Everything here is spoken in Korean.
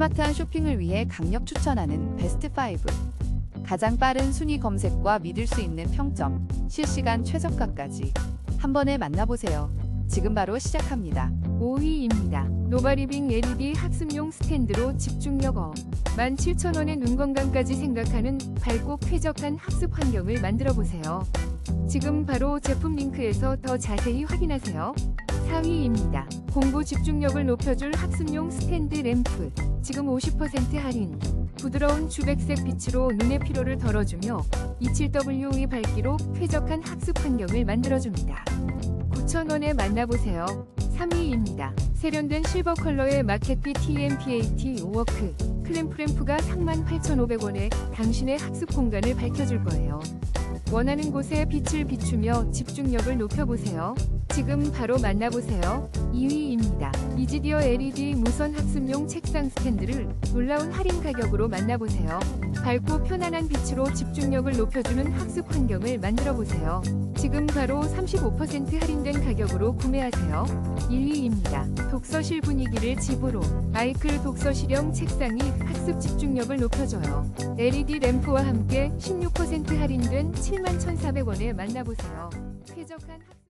스마트한 쇼핑을 위해 강력 추천하는 베스트 5. 가장 빠른 순위 검색과 믿을 수 있는 평점, 실시간 최저가까지 한 번에 만나보세요. 지금 바로 시작합니다. 5위입니다. 노바리빙 LED 학습용 스탠드로 집중력 업. 17,000원의 눈 건강까지 생각하는 밝고 쾌적한 학습 환경을 만들어 보세요. 지금 바로 제품 링크에서 더 자세히 확인하세요. 4위입니다. 공부 집중력을 높여줄 학습용 스탠드 램프. 지금 50% 할인. 부드러운 주백색 빛으로 눈의 피로를 덜어주며 27W의 밝기로 쾌적한 학습 환경을 만들어줍니다. 9,000원에 만나보세요. 3위입니다. 세련된 실버 컬러의 마켓비 TMPAT 워크 클램프램프가 38,500원에 당신의 학습 공간을 밝혀줄 거예요. 원하는 곳에 빛을 비추며 집중력을 높여보세요. 지금 바로 만나보세요. 2위입니다. 이지디어 LED 무선 학습용 책상 스탠드를 놀라운 할인 가격으로 만나보세요. 밝고 편안한 빛으로 집중력을 높여주는 학습 환경을 만들어 보세요. 지금 바로 35% 할인된 가격으로 구매하세요. 1위입니다. 독서실 분위기를 집으로 아이클 독서실형 책상이 학습 집중력을 높여줘요. LED 램프와 함께 16% 할인된 71,400원에 만나보세요. 쾌적한 학습